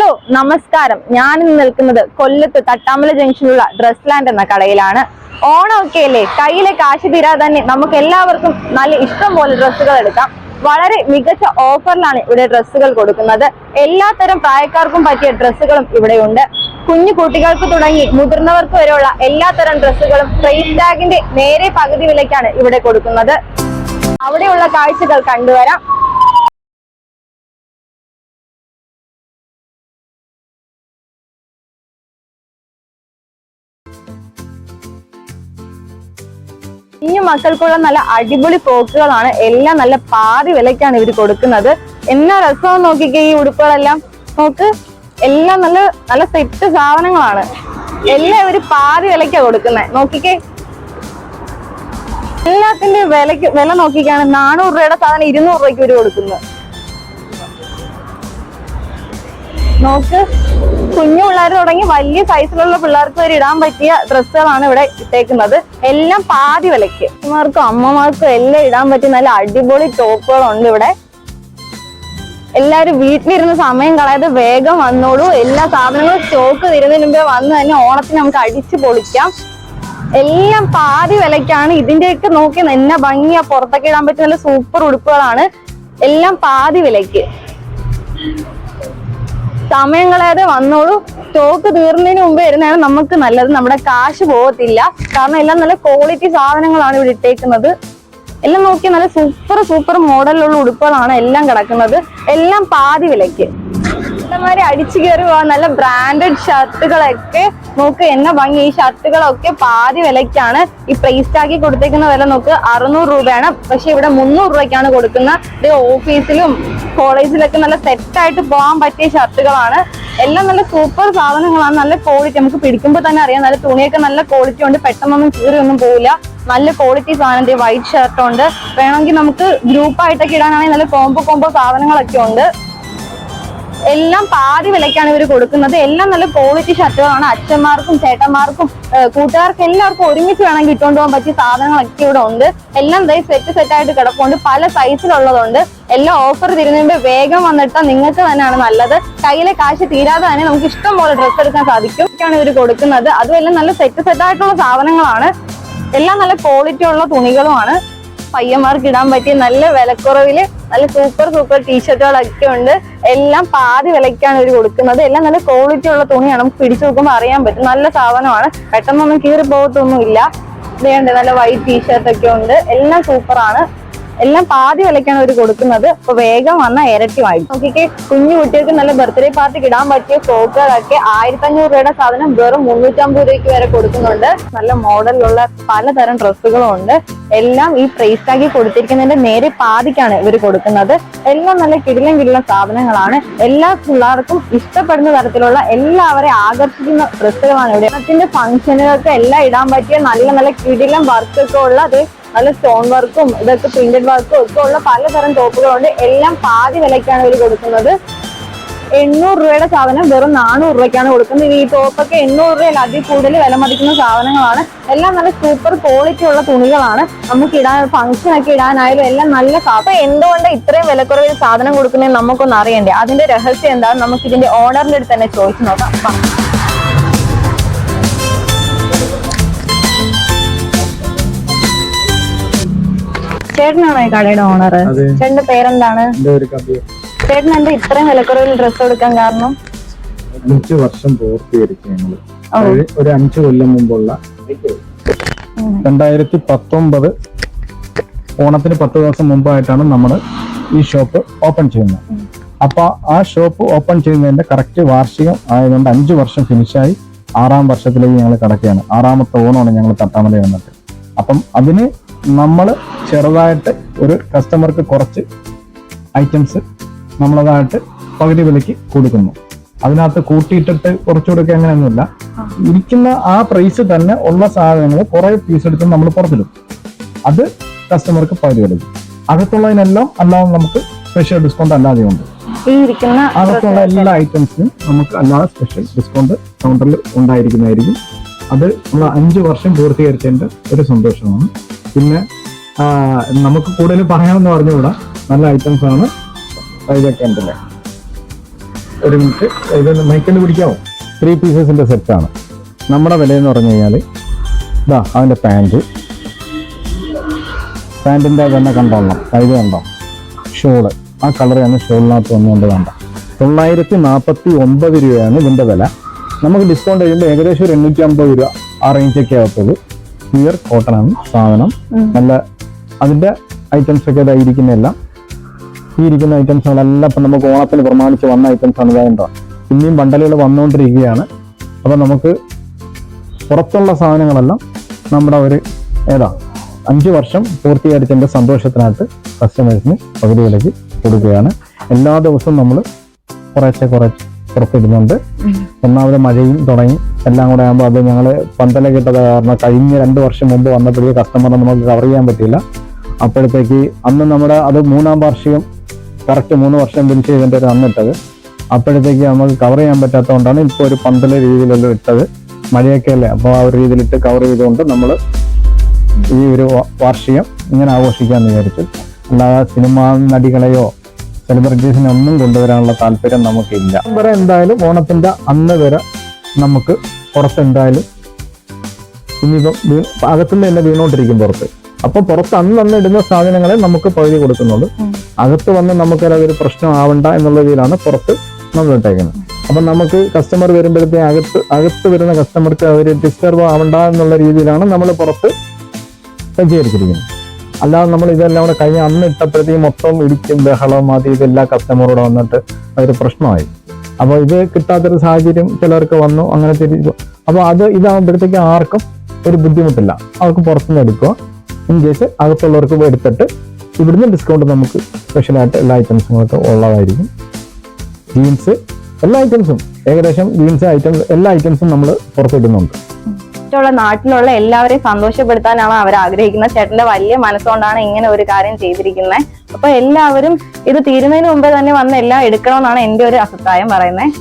Hello നമസ്കാരം. ഞാൻ ഇന്ന് നിൽക്കുന്നത് കൊല്ലത്ത് തട്ടാമല ജംഗ്ഷനിലുള്ള ഡ്രസ് ലാൻഡ് എന്ന കടയിലാണ്. ഓണമൊക്കെ അല്ലേ കയ്യിലെ കാശ് തീരാതെ തന്നെ നമുക്ക് എല്ലാവർക്കും നല്ല ഇഷ്ടം പോലെ ഡ്രസ്സുകൾ എടുക്കാം. വളരെ മികച്ച ഓഫറിലാണ് ഇവിടെ ഡ്രസ്സുകൾ കൊടുക്കുന്നത്. എല്ലാത്തരം പ്രായക്കാർക്കും പറ്റിയ ഡ്രസ്സുകളും ഇവിടെയുണ്ട്. കുഞ്ഞു കുട്ടികൾക്ക് തുടങ്ങി മുതിർന്നവർക്ക് വരെയുള്ള എല്ലാത്തരം ഡ്രസ്സുകളും പ്രൈസ് ടാഗിന്റെ നേരെ പകുതി വിലയ്ക്കാണ് ഇവിടെ കൊടുക്കുന്നത്. അവിടെയുള്ള കാഴ്ചകൾ കണ്ടുവരാം. മക്കൾക്കുള്ള നല്ല അടിപൊളി ഫ്രോക്കുകളാണ് എല്ലാം നല്ല പാതി വിലയ്ക്കാണ് ഇവർ കൊടുക്കുന്നത്. എന്നാ രസം നോക്കിക്കേ ഈ ഉടുപ്പുകളെല്ലാം. നോക്ക് എല്ലാം നല്ല നല്ല സെറ്റ് സാധനങ്ങളാണ്. എല്ലാം ഇവർ പാതി വിലയ്ക്കാ കൊടുക്കുന്നത് നോക്കിക്കേ. എല്ലാത്തിന്റെ വിലക്ക് വില നോക്കിക്കാണ്. നാനൂറ് രൂപയുടെ സാധനം ഇരുന്നൂറ് രൂപയ്ക്ക് ഇവർ കൊടുക്കുന്നത് നോക്ക്. കുഞ്ഞു പിള്ളേർ തുടങ്ങി വലിയ സൈസിലുള്ള പിള്ളേർക്ക് വരെ ഇടാൻ പറ്റിയ ഡ്രസ്സുകളാണ് ഇവിടെ ഇട്ടേക്കുന്നത്. എല്ലാം പാതി വിലയ്ക്ക്. അമ്മമാർക്കും അമ്മമാർക്കും എല്ലാം ഇടാൻ പറ്റിയ നല്ല അടിപൊളി ടോപ്പുകളുണ്ട് ഇവിടെ. എല്ലാരും വീട്ടിലിരുന്ന് സമയം കളയാതെ വേഗം വന്നോളൂ. എല്ലാ സാധനങ്ങളും സ്റ്റോക്ക് തീരുന്നതിന് മുമ്പേ വന്ന് തന്നെ ഓണത്തിന് നമുക്ക് അടിച്ചു പൊളിക്കാം. എല്ലാം പാതി വിലയ്ക്കാണ്. ഇതിന്റെയൊക്കെ നോക്കി എന്നെ ഭംഗിയാ. പുറത്തൊക്കെ ഇടാൻ പറ്റിയ നല്ല സൂപ്പർ ഉടുപ്പുകളാണ്. എല്ലാം പാതി വിലക്ക് സമയം വന്നോളൂ. സ്റ്റോക്ക് തീർന്നതിന് മുമ്പ് വരുന്നതാണ് നമുക്ക് നല്ലത്. നമ്മുടെ കാശ് പോകത്തില്ല. കാരണം എല്ലാം നല്ല ക്വാളിറ്റി സാധനങ്ങളാണ് ഇവിടെ ഇട്ടേക്കുന്നത്. എല്ലാം നോക്കി നല്ല സൂപ്പർ സൂപ്പർ മോഡലിലുള്ള ഉടുപ്പുകളാണ് എല്ലാം കിടക്കുന്നത്. എല്ലാം പാതി വിലയ്ക്ക്. ഇഷ്ടമാതിരി അടിച്ചു കയറി പോകാൻ നല്ല ബ്രാൻഡഡ് ഷർട്ടുകളൊക്കെ നോക്ക്. എന്ന ഭംഗി. ഈ ഷർട്ടുകളൊക്കെ പാതി വിലയ്ക്കാണ്. ഈ പ്രൈസ് ടാക്കി കൊടുത്തേക്കുന്ന വില നോക്ക് അറുന്നൂറ് രൂപയാണ്. പക്ഷെ ഇവിടെ മുന്നൂറ് രൂപയ്ക്കാണ് കൊടുക്കുന്ന. ഇത് ഓഫീസിലും കോളേജിലൊക്കെ നല്ല സെറ്റായിട്ട് പോകാൻ പറ്റിയ ഷർട്ടുകളാണ് എല്ലാം നല്ല സൂപ്പർ സാധനങ്ങളാണ്. നല്ല ക്വാളിറ്റി നമുക്ക് പിടിക്കുമ്പോൾ തന്നെ അറിയാം. നല്ല തുണിയൊക്കെ നല്ല ക്വാളിറ്റി ഉണ്ട്. പെട്ടെന്നൊന്നും കീറിയൊന്നും പോവില്ല. നല്ല ക്വാളിറ്റി സാധനം വൈറ്റ് ഷർട്ട് ഉണ്ട്. വേണമെങ്കിൽ നമുക്ക് ഗ്രൂപ്പായിട്ടൊക്കെ ഇടാനാണെങ്കിൽ നല്ല കോംബോ കോംബോ സാധനങ്ങളൊക്കെ ഉണ്ട്. എല്ലാം പാതി വിലയ്ക്കാണ് ഇവർ കൊടുക്കുന്നത്. എല്ലാം നല്ല ക്വാളിറ്റി ഷർട്ടുകളാണ്. അച്ഛന്മാർക്കും ചേട്ടന്മാർക്കും കൂട്ടുകാർക്കും എല്ലാവർക്കും ഒരുമിച്ച് വേണമെങ്കിൽ ഇട്ടുകൊണ്ട് പോകാൻ പറ്റിയ സാധനങ്ങളൊക്കെ ഇവിടെ ഉണ്ട്. എല്ലാം ദേ സെറ്റ് സെറ്റ് ആയിട്ട് കിടപ്പുണ്ട്. പല സൈസിലുള്ളതുണ്ട് എല്ലാം ഓഫർ തിരുന്നതിന്റെ വേഗം വന്നിട്ടാൽ നിങ്ങൾക്ക് തന്നെയാണ് നല്ലത്. കയ്യിലെ കാശ് തീരാതെ തന്നെ നമുക്ക് ഇഷ്ടം പോലെ ഡ്രസ്സ് എടുക്കാൻ സാധിക്കും. ഒക്കെയാണ് ഇവർ കൊടുക്കുന്നത്. അതും എല്ലാം നല്ല സെറ്റ് സെറ്റ് ആയിട്ടുള്ള സാധനങ്ങളാണ്. എല്ലാം നല്ല ക്വാളിറ്റി ഉള്ള തുണികളുമാണ്. പയ്യന്മാർക്ക് ഇടാൻ പറ്റിയ നല്ല വിലക്കുറവിൽ നല്ല സൂപ്പർ സൂപ്പർ ടീഷർട്ടുകളൊക്കെ ഉണ്ട്. എല്ലാം പാതി വിലയ്ക്കാണ് ഇവർ കൊടുക്കുന്നത്. എല്ലാം നല്ല ക്വാളിറ്റി ഉള്ള തുണിയാണ്. നമുക്ക് പിടിച്ചു നോക്കുമ്പോൾ അറിയാൻ പറ്റും. നല്ല സാധനമാണ്. പെട്ടെന്നൊന്നും കീറി പോകത്തൊന്നുമില്ല ഉണ്ട് നല്ല വൈറ്റ് ടീഷർട്ടൊക്കെ ഉണ്ട്. എല്ലാം സൂപ്പറാണ് എല്ലാം പാതി വിലയ്ക്കാണ് അവർ കൊടുക്കുന്നത്. അപ്പൊ വേഗം വന്ന ഇരട്ടി വാങ്ങി. നോക്കിക്കെ കുഞ്ഞു കുട്ടികൾക്ക് നല്ല ബർത്ത്ഡേ പാർട്ടിക്ക് ഇടാൻ പറ്റിയ ഫ്രോക്കുകളൊക്കെ ആയിരത്തി അഞ്ഞൂറ് രൂപയുടെ സാധനം വെറും മുന്നൂറ്റമ്പത് രൂപയ്ക്ക് വരെ കൊടുക്കുന്നുണ്ട്. നല്ല മോഡലിലുള്ള പലതരം ഡ്രസ്സുകളും ഉണ്ട്. എല്ലാം ഈ പ്രൈസ് ടാഗി കൊടുത്തിരിക്കുന്നതിന്റെ നേരെ പാതിക്കാണ് ഇവർ കൊടുക്കുന്നത്. എല്ലാം നല്ല കിടിലം കിടിലം സാധനങ്ങളാണ്. എല്ലാ പിള്ളേർക്കും ഇഷ്ടപ്പെടുന്ന തരത്തിലുള്ള എല്ലാവരെയും ആകർഷിക്കുന്ന ഡ്രസ്സുകളാണ് ഇവിടെ. ഓണത്തിന്റെ ഫംഗ്ഷനുകൾക്ക് എല്ലാം ഇടാൻ പറ്റിയ നല്ല നല്ല കിടിലം വർക്കൊക്കെ ഉള്ള അത് നല്ല സ്റ്റോൺ വർക്കും ഇതൊക്കെ പ്രിന്റഡ് വർക്കും ഒക്കെ ഉള്ള പലതരം ടോപ്പുകളുണ്ട്. എല്ലാം പാതി വിലയ്ക്കാണ് ഇവർ കൊടുക്കുന്നത്. എണ്ണൂറ് രൂപയുടെ സാധനം വെറും നാനൂറ് രൂപയ്ക്കാണ് കൊടുക്കുന്നത്. ഈ ടോപ്പൊക്കെ എണ്ണൂറ് രൂപയിൽ അതിൽ കൂടുതൽ വില മതിക്കുന്ന സാധനങ്ങളാണ്. എല്ലാം നല്ല സൂപ്പർ ക്വാളിറ്റി ഉള്ള തുണികളാണ്. നമുക്ക് ഇടാൻ ഫംഗ്ഷൻ ഒക്കെ ഇടാനായാലും എല്ലാം നല്ല അപ്പൊ എന്തുകൊണ്ട് ഇത്രയും വിലക്കുറവിൽ സാധനം കൊടുക്കുന്നത് നമുക്കൊന്ന് അറിയണ്ടേ? അതിന്റെ രഹസ്യം എന്താണ്? നമുക്ക് ഇതിന്റെ ഓണറിന്റെ അടുത്ത് തന്നെ ചോദിച്ചു നോക്കാം. ചേട്ടനാണോ ഈ കടയുടെ ഓണർ. ചേട്ടന്റെ പേരെന്താണ്? ചേട്ടൻ എന്താ ഇത്രയും വിലക്കുറവിൽ ഡ്രസ് എടുക്കാൻ കാരണം? അഞ്ചു വർഷം പൂർത്തീകരിക്കും ഞങ്ങൾ. ഒരു- അഞ്ച് കൊല്ലം മുമ്പുള്ള. രണ്ടായിരത്തി പത്തൊമ്പത് ഓണത്തിന് പത്ത് ദിവസം മുമ്പായിട്ടാണ് നമ്മൾ ഈ ഷോപ്പ് ഓപ്പൺ ചെയ്യുന്നത്. അപ്പൊ ആ ഷോപ്പ് ഓപ്പൺ ചെയ്യുന്നതിന്റെ കറക്റ്റ് വാർഷികം ആയതുകൊണ്ട് അഞ്ചു വർഷം ഫിനിഷായി ആറാം വർഷത്തിലേക്ക് ഞങ്ങൾ കിടക്കുകയാണ്. ആറാമത്തെ ഓണമാണ് ഞങ്ങൾ തട്ടാമല വന്നിട്ട്. അപ്പം അതിന് നമ്മൾ ചെറുതായിട്ട് ഒരു കസ്റ്റമർക്ക് കുറച്ച് ഐറ്റംസ് നമ്മളതായിട്ട് പകുതി വിലയ്ക്ക് കൊടുക്കുന്നു. അതിനകത്ത് കൂട്ടിയിട്ടിട്ട് കുറച്ചു കൊടുക്കുക അങ്ങനെയൊന്നുമില്ല. ഇരിക്കുന്ന ആ പ്രൈസ് തന്നെ ഉള്ള സാധനങ്ങൾ കുറെ പീസ് എടുത്ത് നമ്മൾ പുറത്തിടും. അത് കസ്റ്റമർക്ക് പകുതി വിലയ്ക്ക്. അകത്തുള്ളതിനെല്ലാം അല്ലാതെ നമുക്ക് സ്പെഷ്യൽ ഡിസ്കൗണ്ട് അല്ലാതെ ഉണ്ട്. അകത്തുള്ള എല്ലാ ഐറ്റംസിനും നമുക്ക് അല്ലാതെ സ്പെഷ്യൽ ഡിസ്കൗണ്ട് കൗണ്ടറിൽ ഉണ്ടായിരിക്കുന്നതായിരിക്കും. അത് നമ്മൾ അഞ്ച് വർഷം പൂർത്തീകരിച്ചതിന്റെ ഒരു സന്തോഷമാണ്. പിന്നെ നമുക്ക് കൂടുതൽ പറയാമെന്ന് പറഞ്ഞുകൂടാ. നല്ല ഐറ്റംസ് ആണ്. ഇതൊക്കെ ഉണ്ടല്ലേ ഒരു മിനിറ്റ് ഇതൊന്ന് മൈക്കിൽ പിടിക്കാമോ ത്രീ പീസസിന്റെ സെറ്റാണ് നമ്മുടെ വില എന്ന് പറഞ്ഞു കഴിഞ്ഞാൽ ഇതാ അതിന്റെ പാന്റ് പാന്റിന്റെ തന്നെ കണ്ടോളണം ഇത് കണ്ടോ? ഷോൾ. ആ കളറാണ് ഷോളിനകത്ത് വന്നുകൊണ്ട് കണ്ട. തൊള്ളായിരത്തി നാൽപ്പത്തി ഒമ്പത് രൂപയാണ് ഇതിന്റെ വില. നമുക്ക് ഡിസ്കൗണ്ട് ചെയ്യുമ്പോൾ ഏകദേശം ഒരു എണ്ണൂറ്റി അമ്പത് രൂപ ആ റേഞ്ചൊക്കെ ആകത്തുള്ളൂ. പ്യുവർ കോട്ടൺ ആണ് സാധനം. നല്ല അതിന്റെ ഐറ്റംസ് ഒക്കെ ഇതായിരിക്കുന്ന എല്ലാം ഈ ഇരിക്കുന്ന ഐറ്റംസുകളെല്ലാം ഇപ്പം നമുക്ക് ഓണത്തിന് പ്രമാണിച്ച് വന്ന ഐറ്റംസ് ആണ്. ഇതായതുണ്ടോ പിന്നെയും വണ്ടലുകൾ വന്നുകൊണ്ടിരിക്കുകയാണ് അപ്പം നമുക്ക് പുറത്തുള്ള സാധനങ്ങളെല്ലാം നമ്മുടെ ഒരു ഏതാ അഞ്ച് വർഷം പൂർത്തീകരിച്ചതിന്റെ സന്തോഷത്തിനായിട്ട് കസ്റ്റമേഴ്സിന് പകുതി വിലയ്ക്ക് കൊടുക്കുകയാണ്. എല്ലാ ദിവസവും നമ്മൾ കുറേശ്ശെ കുറച്ച് പുറത്തിടുന്നുണ്ട്. ഒന്നാമത് മഴയും തുടങ്ങി. എല്ലാം കൂടെ ആകുമ്പോൾ അത് ഞങ്ങൾ പന്തല കിട്ടത് കാരണം കഴിഞ്ഞ രണ്ട് വർഷം മുമ്പ് വന്നപ്പോഴേ കസ്റ്റമറിനെ നമുക്ക് കവർ ചെയ്യാൻ പറ്റിയില്ല. അപ്പോഴത്തേക്ക് അന്ന് നമ്മുടെ അത് മൂന്നാം വാർഷികം കറക്റ്റ് മൂന്ന് വർഷം പിടിച്ച് ചെയ്തിട്ട് ഒരു അന്നിട്ടത് അപ്പോഴത്തേക്ക് നമുക്ക് കവർ ചെയ്യാൻ പറ്റാത്തതുകൊണ്ടാണ് ഇപ്പോൾ ഒരു പന്തല രീതിയിലെല്ലാം ഇട്ടത്. മഴയൊക്കെ അല്ലേ? അപ്പോൾ ആ ഒരു രീതിയിലിട്ട് കവർ ചെയ്തുകൊണ്ട് നമ്മൾ ഈ ഒരു വാർഷികം ഇങ്ങനെ ആഘോഷിക്കാമെന്ന് വിചാരിച്ചു. അല്ലാതെ സിനിമാ നടികളെയോ സെലിബ്രിറ്റീസിനെ ഒന്നും കൊണ്ടുവരാനുള്ള താല്പര്യം നമുക്കില്ല. വരെ എന്തായാലും ഓണത്തിന്റെ അന്ന് വരെ നമുക്ക് പുറത്തെന്തായാലും ഇനിയിപ്പം അകത്തുനിന്ന് തന്നെ വീണോണ്ടിരിക്കും പുറത്ത്. അപ്പൊ പുറത്ത് അന്ന് അന്ന് ഇടുന്ന സാധനങ്ങളെ നമുക്ക് പകുതി കൊടുക്കുന്നുള്ളൂ. അകത്ത് വന്ന് നമുക്ക് അതൊരു പ്രശ്നം ആവണ്ട എന്നുള്ള രീതിയിലാണ് പുറത്ത് നമ്മൾ ഇട്ടേക്കുന്നത് അപ്പൊ നമുക്ക് കസ്റ്റമർ വരുമ്പോഴത്തേ അകത്ത് അകത്ത് വരുന്ന കസ്റ്റമർക്ക് അവർ ഡിസ്റ്റർബ് ആവണ്ട എന്നുള്ള രീതിയിലാണ് നമ്മൾ പുറത്ത് സജ്ജീകരിച്ചിരിക്കുന്നത്. അല്ലാതെ നമ്മൾ ഇതെല്ലാം കൂടെ കഴിഞ്ഞ അന്ന് ഇട്ടപ്പോഴത്തേക്ക് മൊത്തം ഇടിക്കും ബഹളം അത് ഇതെല്ലാം കസ്റ്റമറോട് വന്നിട്ട് അതൊരു പ്രശ്നമായി. അപ്പോൾ ഇത് കിട്ടാത്തൊരു സാഹചര്യം ചിലർക്ക് വന്നു അങ്ങനെ തിരിച്ചു അപ്പോൾ അത് ഇതാകുമ്പോഴത്തേക്ക് ആർക്കും ഒരു ബുദ്ധിമുട്ടില്ല. അവർക്ക് പുറത്തുനിന്ന് എടുക്കുക. ഇൻ കേസ് അകത്തുള്ളവർക്ക് എടുത്തിട്ട് ഇവിടുന്ന് ഡിസ്കൗണ്ട് നമുക്ക് സ്പെഷ്യലായിട്ട് എല്ലാ ഐറ്റംസുകളൊക്കെ ഉള്ളതായിരിക്കും. ജീൻസ് എല്ലാ ഐറ്റംസും ഏകദേശം ജീൻസ് ഐറ്റംസ് എല്ലാ ഐറ്റംസും നമ്മൾ പുറത്തിടുന്നുണ്ട്. മറ്റുള്ള നാട്ടിലുള്ള എല്ലാവരെയും സന്തോഷപ്പെടുത്താനാണ് അവർ ആഗ്രഹിക്കുന്നത്. ചേട്ടന്റെ വലിയ മനസ്സുകൊണ്ടാണ് ഇങ്ങനെ ഒരു കാര്യം ചെയ്തിരിക്കുന്നത് അപ്പൊ എല്ലാവരും ഇത് തീരുന്നതിന് മുമ്പേ തന്നെ വന്ന് എല്ലാം എടുക്കണമെന്നാണ് എന്റെ ഒരു അഭിപ്രായം പറയുന്നത്